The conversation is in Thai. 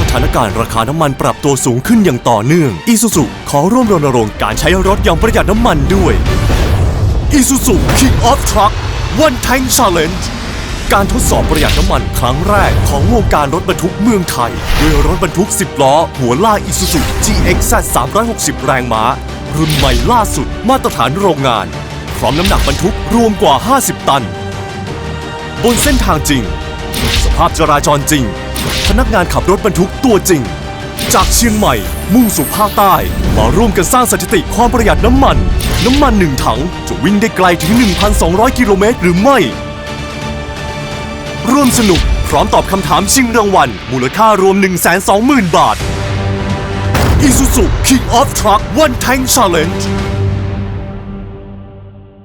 สถานการณ์ราคาน้ำมันปรับตัวสูงขึ้นอย่างต่อเนื่องอีซูซูขอร่วมรณรงค์การใช้รถอย่างประหยัดน้ำมันด้วยอีซูซู King of Truck One Tank Challenge การทดสอบประหยัดน้ำมันครั้งแรกของวงการรถบรรทุกเมืองไทย ด้วยรถบรรทุก 10 ล้อ หัวล่าอีซูซู GXZ 360 แรงม้า รุ่นใหม่ล่าสุดมาตรฐานโรงงาน พร้อมน้ำหนักบรรทุกรวมกว่า 50 ตัน บนเส้นทางจริง สภาพจราจรจริง พนักงานขับรถบรรทุกตัวจริง จากเชียงใหม่ มุ่งสู่ภาคใต้ มาร่วมกันสร้างสถิติความประหยัดน้ำมัน น้ำมันหนึ่งถังจะวิ่งได้ไกลถึง 1,200 กิโลเมตรหรือไม่ ร่วมสนุกพร้อมตอบคำถามชิงรางวัล มูลค่ารวม 120,000 บาท Isuzu King of Truck One Tank Challenge